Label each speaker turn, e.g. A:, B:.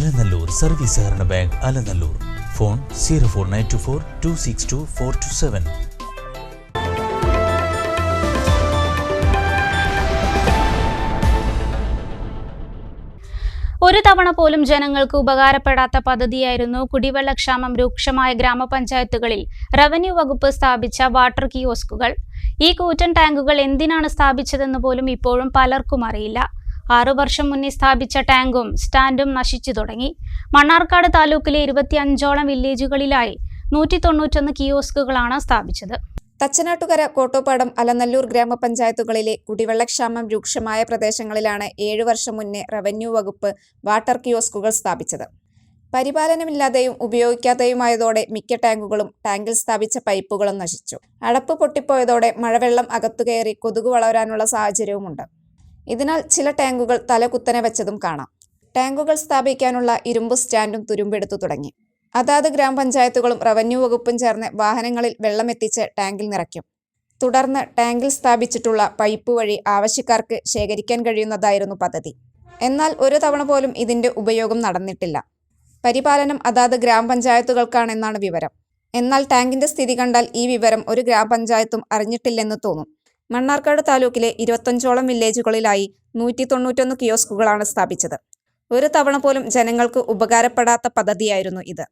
A: Alanallur service സഹകരണ bank Alanallur. Phone zero four nine two four two six two four two seven.
B: ഒരു തവണ പോലും ജനങ്ങൾക്ക് ഉപകാരപ്പെടാത്ത പദ്ധതിയായിരുന്നു കുടിവെള്ളക്ഷാമം രൂക്ഷമായ ഗ്രാമപഞ്ചായത്തുകളിൽ റവന്യൂ വകുപ്പ് സ്ഥാപിച്ച വാട്ടർ കിയോസ്കുകൾ. ഈ കൂറ്റൻ ടാങ്കുകൾ എന്തിനാണ് സ്ഥാപിച്ചതെന്ന് പോലും ഇപ്പോഴും പലർക്കും അറിയില്ല. ആറു വർഷം മുന്നേ സ്ഥാപിച്ച ടാങ്കും സ്റ്റാൻഡും നശിച്ചു തുടങ്ങി. മണ്ണാർക്കാട് താലൂക്കിലെ ഇരുപത്തിയഞ്ചോളം വില്ലേജുകളിലായി നൂറ്റി തൊണ്ണൂറ്റൊന്ന് കിയോസ്കുകളാണ് സ്ഥാപിച്ചത്.
C: തച്ചനാട്ടുകര കോട്ടോപ്പാടം അലനല്ലൂർ ഗ്രാമപഞ്ചായത്തുകളിലെ കുടിവെള്ളക്ഷാമം രൂക്ഷമായ പ്രദേശങ്ങളിലാണ് ഏഴു വർഷം മുന്നേ റവന്യൂ വകുപ്പ് വാട്ടർ കിയോസ്കുകൾ സ്ഥാപിച്ചത്. പരിപാലനമില്ലാതെയും ഉപയോഗിക്കാതെയുമായതോടെ മിക്ക ടാങ്കുകളും ടാങ്കിൽ സ്ഥാപിച്ച പൈപ്പുകളും നശിച്ചു. അടപ്പ് പൊട്ടിപ്പോയതോടെ മഴവെള്ളം അകത്തുകയറി കൊതുക് വളരാനുള്ള സാഹചര്യവുമുണ്ട്. ഇതിനാൽ ചില ടാങ്കുകൾ തലകുത്തനെ വെച്ചതും കാണാം. ടാങ്കുകൾ സ്ഥാപിക്കാനുള്ള ഇരുമ്പ് സ്റ്റാൻഡും തുരുമ്പെടുത്തു തുടങ്ങി. അതാത് ഗ്രാമപഞ്ചായത്തുകളും റവന്യൂ വകുപ്പും ചേർന്ന് വാഹനങ്ങളിൽ വെള്ളമെത്തിച്ച് ടാങ്കിൽ നിറയ്ക്കും. തുടർന്ന് ടാങ്കിൽ സ്ഥാപിച്ചിട്ടുള്ള പൈപ്പ് വഴി ആവശ്യക്കാർക്ക് ശേഖരിക്കാൻ കഴിയുന്നതായിരുന്നു പദ്ധതി. എന്നാൽ ഒരു തവണ പോലും ഇതിന്റെ ഉപയോഗം നടന്നിട്ടില്ല. പരിപാലനം അതാത് ഗ്രാമപഞ്ചായത്തുകൾക്കാണെന്നാണ് വിവരം. എന്നാൽ ടാങ്കിന്റെ സ്ഥിതി കണ്ടാൽ ഈ വിവരം ഒരു ഗ്രാമപഞ്ചായത്തും അറിഞ്ഞിട്ടില്ലെന്ന് തോന്നും. മണ്ണാർക്കാട് താലൂക്കിലെ ഇരുപത്തഞ്ചോളം വില്ലേജുകളിലായി നൂറ്റി തൊണ്ണൂറ്റൊന്ന് കിയോസ്കുകളാണ് സ്ഥാപിച്ചത്. ഒരു തവണ പോലും ജനങ്ങൾക്ക് ഉപകാരപ്പെടാത്ത പദ്ധതിയായിരുന്നു ഇത്.